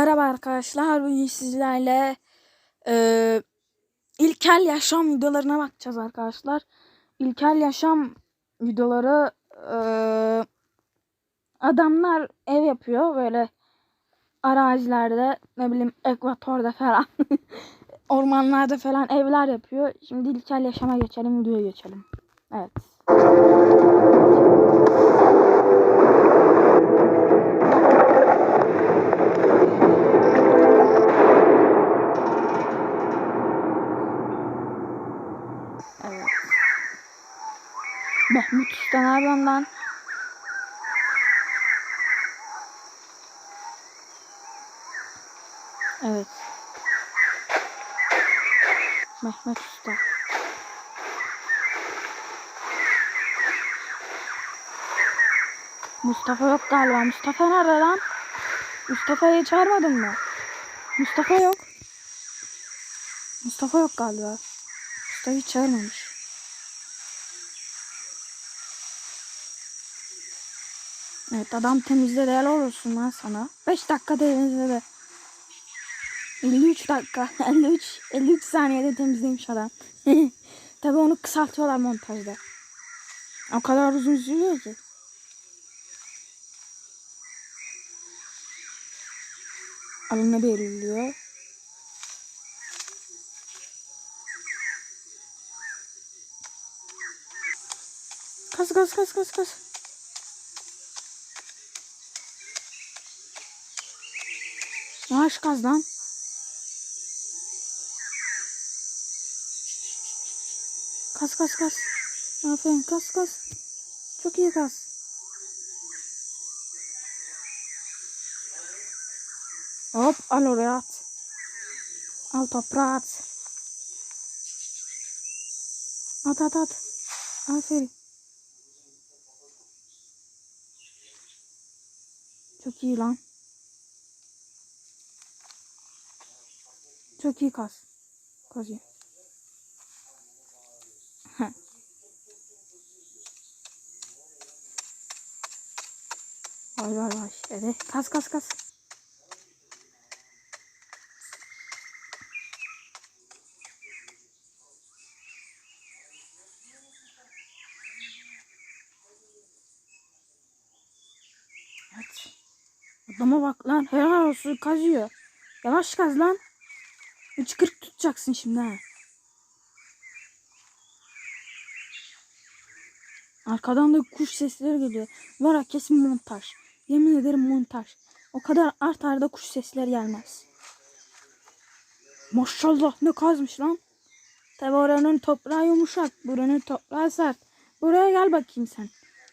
Merhaba arkadaşlar. Bugün sizlerle e, ilkel yaşam videolarına bakacağız arkadaşlar. İlkel yaşam videoları e, adamlar ev yapıyor böyle arazilerde ne bileyim ekvatorda falan ormanlarda falan evler yapıyor. Şimdi ilkel yaşama geçelim videoya geçelim. Evet. Mahmut Usta ne lan? Evet. Mehmet Usta. Mustafa yok galiba. Mustafa nerede lan? Mustafa'yı çağırmadın mı? Mustafa yok. Mustafa yok galiba. Mustafa'yı çağırmamış. Evet adam temizle de helal olsun lan sana. 5 dakika temizledi. 53 dakika. 53 53 saniyede temizlemiş adam. Tabi onu kısaltıyorlar montajda. O kadar uzun sürüyor ki. Alına belirliyor. Kas kas kas kas kas. Yavaş kaz. Kas kas kas. Aferin kas kas. Çok iyi kas. Hop al oraya at. Al toprağa at. At at at. Aferin. Çok iyi lan. Çok iyi iyi. Heh. Vay vay vay. Evet. Kas kas kas. Evet. Adama bak lan. Helal olsun kazıyor. Yavaş kaz lan. 3.40 tutacaksın şimdi ha. Arkadan da kuş sesleri geliyor. Var ya kesin montaj. Yemin ederim montaj. O kadar art arda kuş sesleri gelmez. Maşallah ne kazmış lan. Tabi oranın toprağı yumuşak. Buranın toprağı sert. Buraya gel bakayım sen.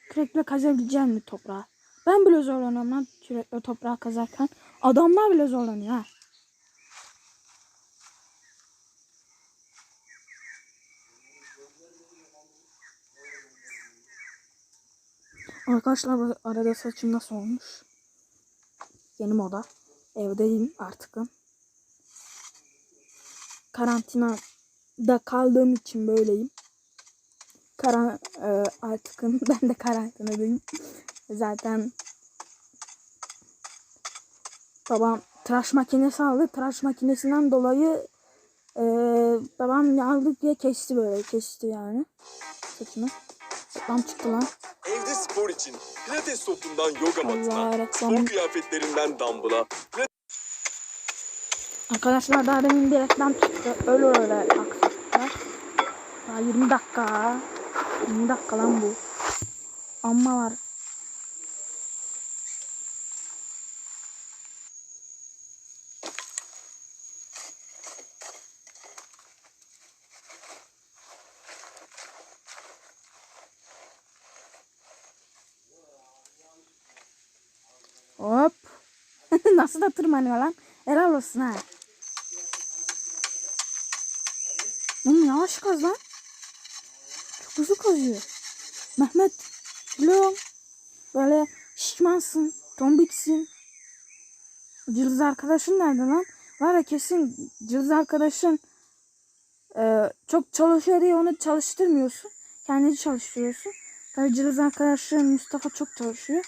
Kürekle kazabilecek mi toprağı? Ben bile zorlanıyorum lan kürekle toprağı kazarken. Adamlar bile zorlanıyor ha. Arkadaşlar arada saçım nasıl olmuş? Yeni moda. Evdeyim artık. Karantinada kaldığım için böyleyim. Karan e, artık ben de karantinadayım. Zaten babam tıraş makinesi aldı. Tıraş makinesinden dolayı e, babam aldı diye kesti böyle kesti yani saçımı. Reklam çıktı lan. Evde spor için pilates topundan yoga matına, spor kıyafetlerinden dumbbell'a, Arkadaşlar daha demin bir reklam çıktı. Öyle öyle aksaklar. Daha 20 dakika. 20 dakika lan bu. Amma var. Hop. Nasıl da tırmanıyor lan. Helal olsun ha. Oğlum yavaş kaz lan. Çok hızlı kazıyor. Mehmet. Biliyorum. Böyle şişmansın. Tombiksin. Cılız arkadaşın nerede lan? Var ya kesin cılız arkadaşın e, çok çalışıyor diye onu çalıştırmıyorsun. Kendini çalıştırıyorsun. Tabii cılız arkadaşın Mustafa çok çalışıyor.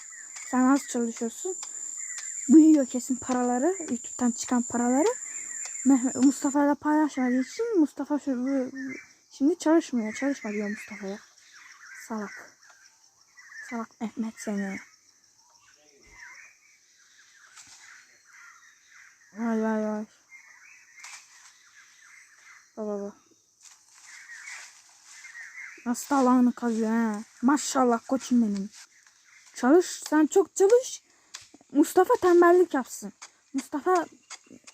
Sen az çalışıyorsun. Büyüyor kesin paraları. YouTube'dan çıkan paraları. Mustafa ile paylaşmadığı için Mustafa şimdi çalışmıyor. Çalışma diyor Mustafa'ya. Salak. Salak Mehmet seni. Vay vay vay. Baba baba. Nasıl alanı kazıyor ha. Maşallah koçum benim. Çalış sen çok çalış. Mustafa tembellik yapsın. Mustafa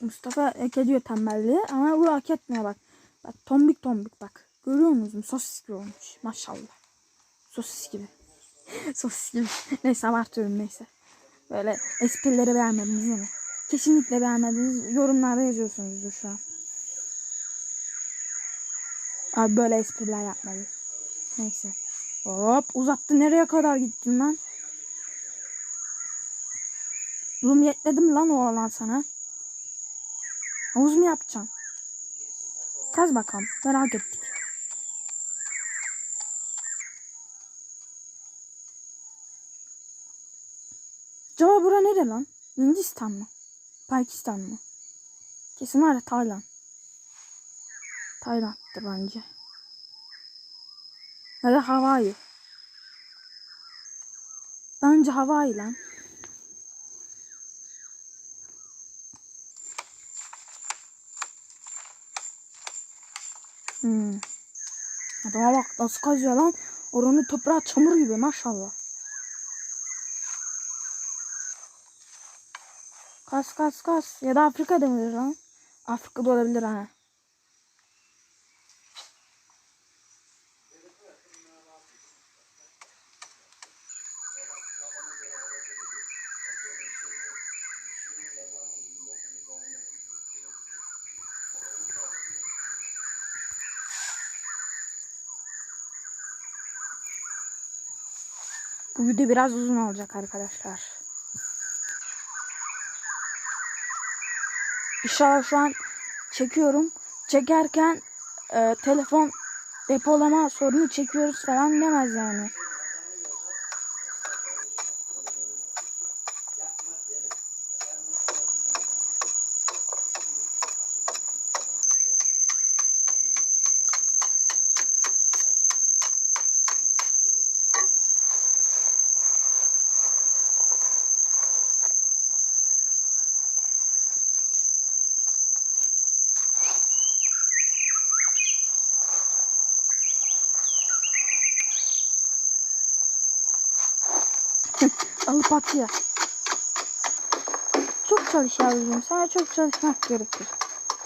Mustafa hak ediyor tembelliği ama bu hak etmiyor bak. Bak tombik tombik bak. Görüyor musunuz? Sosis gibi olmuş. Maşallah. Sosis gibi. Sosis gibi. neyse abartıyorum neyse. Böyle esprileri beğenmediniz değil mi? Kesinlikle beğenmediniz. Yorumlarda yazıyorsunuzdur şu an. Abi böyle espriler yapmadık. Neyse. Hop uzattı. Nereye kadar gittin lan? Zoom yetmedi mi lan o alan sana? Havuz mu yapacaksın? Kaz bakalım. Merak ettik. Acaba bura nere lan? Hindistan mı? Pakistan mı? Kesin var ya Tayland. Tayland'dır bence. Ya da Hawaii. Bence Hawaii lan. Hmm. Adama bak nasıl kazıyor lan. Oranın toprağı çamur gibi maşallah. Kas kas kas. Ya da Afrika'da mıdır lan? Afrika'da olabilir ha. Bu video biraz uzun olacak arkadaşlar. İnşallah şu an çekiyorum. Çekerken e, telefon depolama sorunu çekiyoruz falan demez yani. Alıp atıyor. Çok çalış yavrucuğum. Sana çok çalışmak gerekir.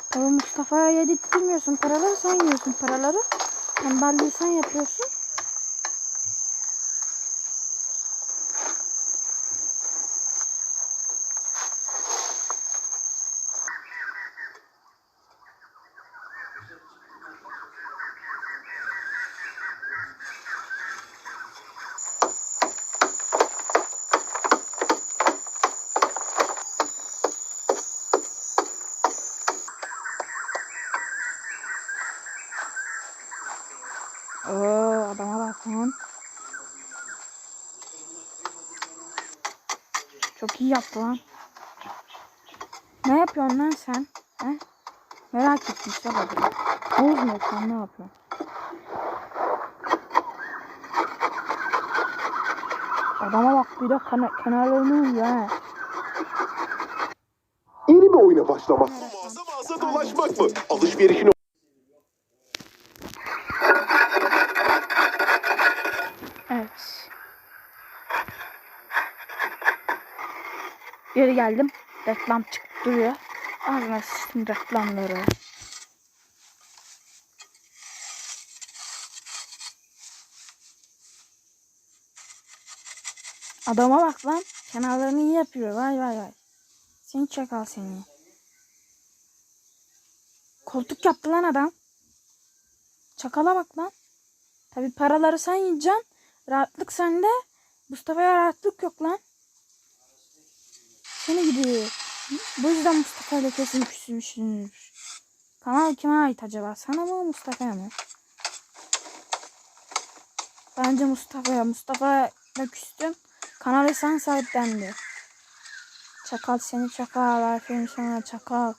Tabii Mustafa'ya yedirtmiyorsun paraları. Sen yiyorsun paraları. Tembelliği sen yapıyorsun. Adama bak lan. Çok iyi yaptı lan. Ne yapıyorsun lan sen? He? Merak ettim işte bak. Mu yoksan ne yapıyorsun? Adama bak bir de kana kenarlarını uyuyor he. Yeni bir oyuna başlamak. Mağaza mağaza dolaşmak mı? Alışverişini Evet. Geri geldim. Reklam çıktı duruyor. Ağzına sıçtım reklamları. Adama bak lan. Kenarlarını iyi yapıyor. Vay vay vay. Seni çakal seni. Koltuk yaptı lan adam. Çakala bak lan. Tabi paraları sen yiyeceksin. Rahatlık sende. Mustafa'ya rahatlık yok lan. Seni gidiyor. Bu yüzden Mustafa ile kesin küsmüşsünüz. Kanal kime ait acaba? Sana mı Mustafa'ya mı? Bence Mustafa'ya. Mustafa'ya küstüm. Kanalı sen sahiplendi. Çakal seni çakal. Aferin sana çakal.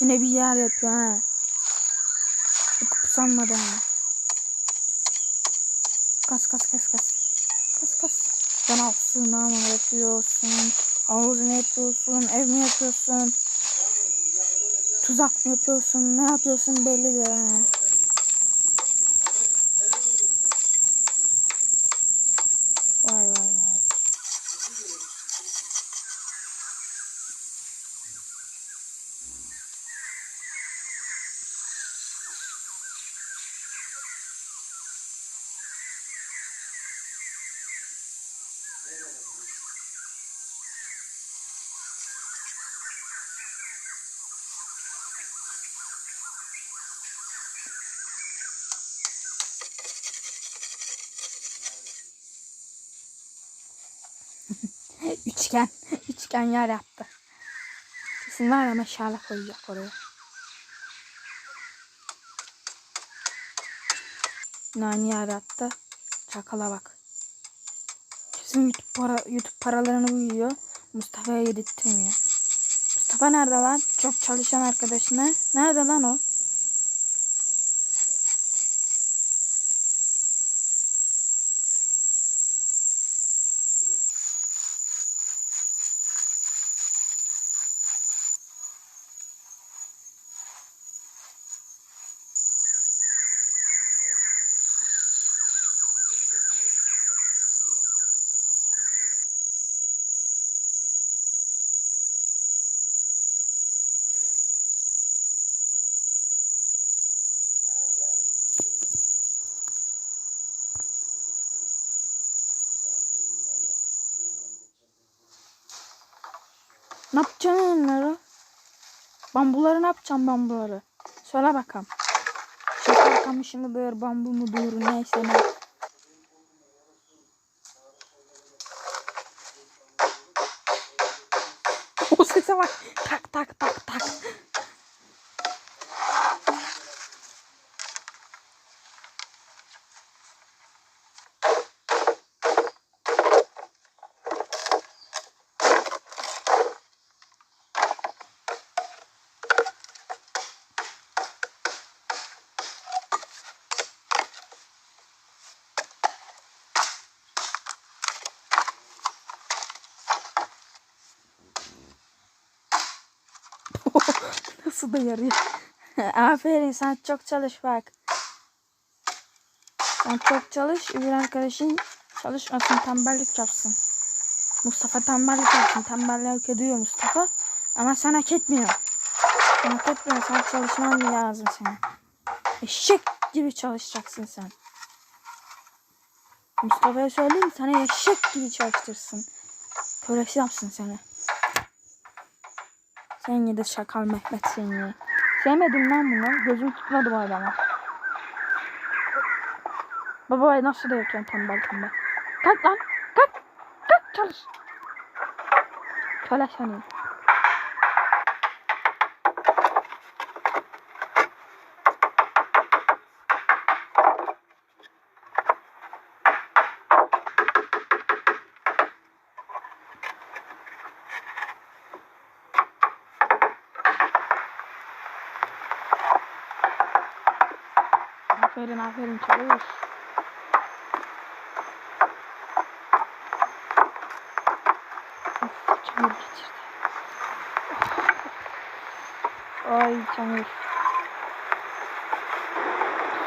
Yine bir yer yapıyor ha. Kusanmadı ha. Kas kas kas kas. Kas kas. Sen altısını mı yapıyorsun? Havuz mu yapıyorsun? Ev mi yapıyorsun? Tuzak mı yapıyorsun? Ne yapıyorsun belli de. ha. Vay vay vay. Üçgen. Üçgen yer yaptı. Kesin var ya meşale koyacak oraya. Nani yer yaptı. Çakala bak. Kesin YouTube, para, YouTube paralarını buyuyor. Mustafa'ya yedirtmiyor. Mustafa nerede lan? Çok çalışan arkadaşına. Nerede lan o? Ne yapacaksın onları? Bambuları ne yapacağım bambuları? Söyle bakalım. Şeker kamışı mıdır, bambu mudur, neyse ne. Nasıl da yarıyor. Aferin sen çok çalış bak. Sen çok çalış. Öbür arkadaşın çalışmasın tembellik yapsın. Mustafa tembellik yapsın. Tembellik ediyor Mustafa. Ama sen hak etmiyor. Sen hak etmiyor. Sen çalışman lazım senin. Eşek gibi çalışacaksın sen. Mustafa'ya söyleyeyim sana eşek gibi çalıştırsın. Kölesi yapsın seni. Sen yedi şakal Mehmet seni. Sevmedim lan bunu. Gözüm tutmadı bu adama. Baba nasıl da yapıyorsun tembel tembel. Kalk lan. Kalk. Kalk çalış. Köle seni. Aferin aferin çalış. Çamur geçirdi. Oh. Ay çamur.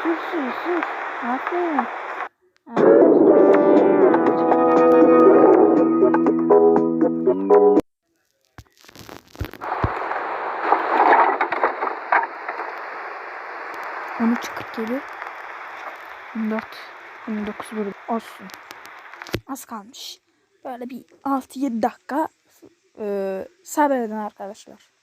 Sus sus sus. Aferin. Onu çıkıp geliyor. 14, 19 bölüm olsun. Az kalmış. Böyle bir 6-7 dakika e, sabreden arkadaşlar.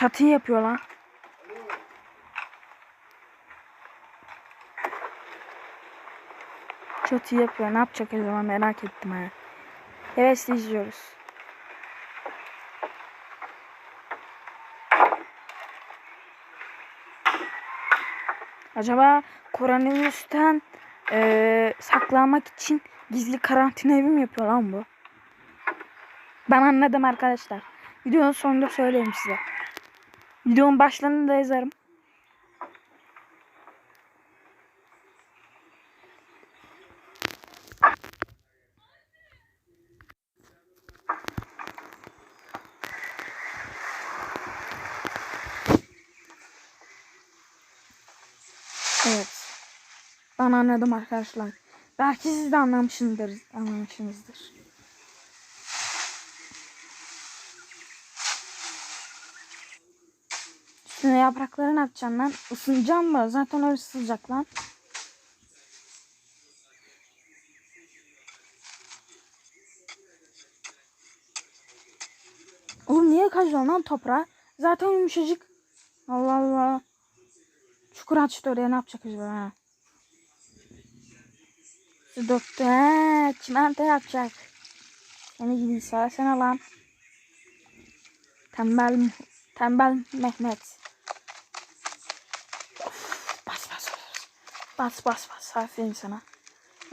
Çatıyı yapıyor lan. Çatıyı yapıyor. Ne yapacak acaba merak ettim ha. Hevesle izliyoruz. Acaba koronavirüsten eee saklanmak için gizli karantina evi mi yapıyor lan bu? Ben anladım arkadaşlar. Videonun sonunda söyleyeyim size. Videonun başlarını da yazarım. Evet. Ben anladım arkadaşlar. Belki siz de anlamışsınızdır. Anlamışsınızdır. Üstüne yaprakları ne yapacaksın lan? Isınacağım mı? Zaten öyle sıcak lan. Oğlum niye kazıyorsun lan toprağa? Zaten yumuşacık. Allah Allah. Çukur açtı oraya ne yapacak acaba? Ha? Su döktü. He, çimento yapacak. Seni gidi söylesene lan. Tembel, tembel Mehmet. Of, bas bas bas. Bas bas bas. Aferin sana.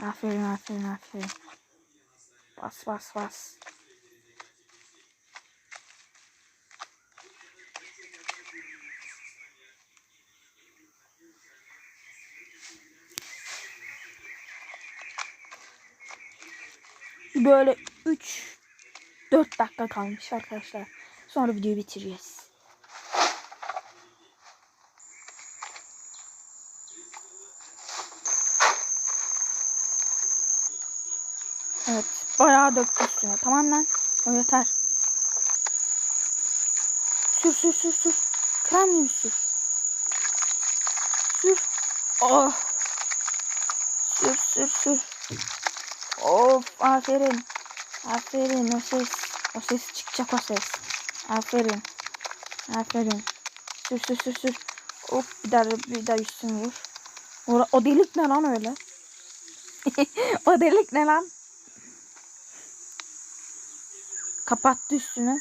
Aferin aferin aferin. Bas bas bas. Böyle 3 4 dakika kalmış arkadaşlar. Sonra videoyu bitireceğiz. Evet. Bayağı döktü üstüne. Tamam lan. O yeter. Sür sür sür sür. Krem gibi sür. Sür. Oh. Sür sür sür. Of aferin. Aferin o ses. O ses çıkacak o ses. Aferin. Aferin. Sür sür sür sür. Hop bir daha bir daha üstüne vur. O, o delik ne lan öyle? o delik ne lan? Kapattı üstünü.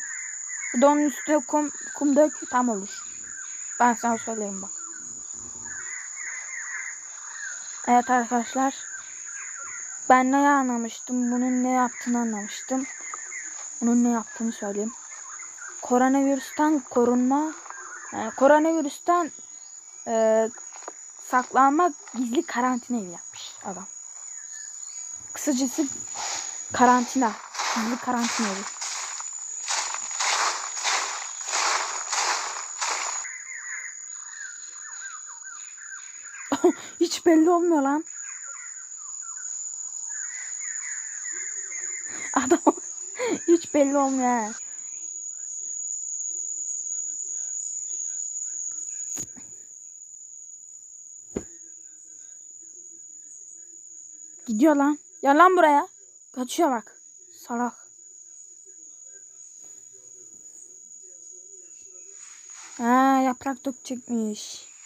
Bir de onun üstüne kum, kum dök tam olur. Ben sana söyleyeyim bak. Evet arkadaşlar. Ben ne anlamıştım? Bunun ne yaptığını anlamıştım. Bunun ne yaptığını söyleyeyim. Koronavirüsten korunma, yani koronavirüsten e, saklanma gizli karantina evi yapmış adam. Kısacası karantina, gizli karantina evi. Hiç belli olmuyor lan. Adam hiç belli olmuyor. Gidiyor lan. Ya lan buraya. Kaçıyor bak. Salak. Ha yaprak dökecekmiş.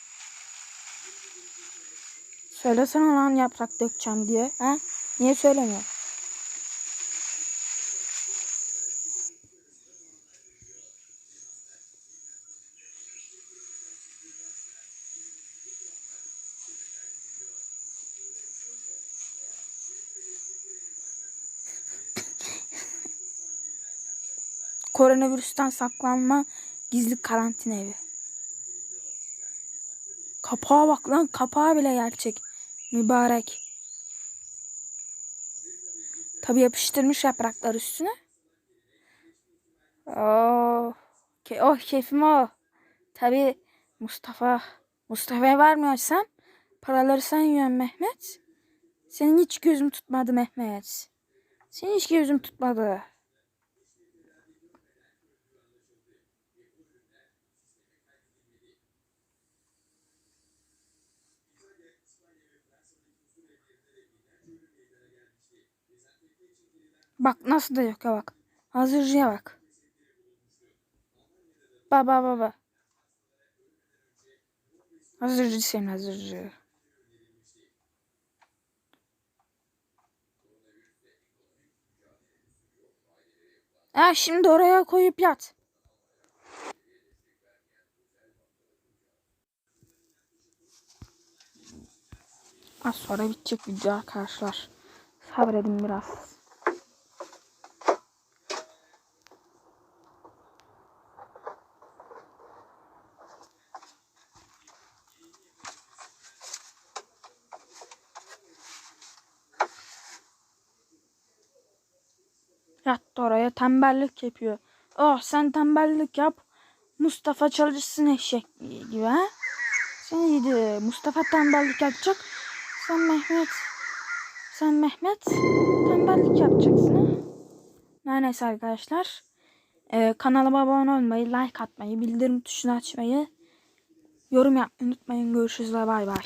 Söylesene lan yaprak dökeceğim diye. Ha? Niye söylemiyor? Koronavirüsten saklanma gizli karantina evi. Kapağa bak lan kapağı bile gerçek. Mübarek. Tabi yapıştırmış yapraklar üstüne. Oh, ke oh keyfim o. Tabi Mustafa. Mustafa'ya vermiyorsan paraları sen yiyorsun Mehmet. Senin hiç gözüm tutmadı Mehmet. Senin hiç gözüm tutmadı. Bak nasıl da yok ya bak. Hazırcıya bak. Baba baba. Hazırcı sen hazırcı. Ha şimdi oraya koyup yat. Az sonra bitecek video arkadaşlar. Sabredin biraz. Yattı oraya tembellik yapıyor. Oh sen tembellik yap. Mustafa çalışsın eşek gibi ha. Sen iyiydi. Mustafa tembellik yapacak. Sen Mehmet. Sen Mehmet tembellik yapacaksın ha. Neyse arkadaşlar. Ee, kanalıma abone olmayı, like atmayı, bildirim tuşunu açmayı, yorum yapmayı unutmayın. Görüşürüz ve bay bay.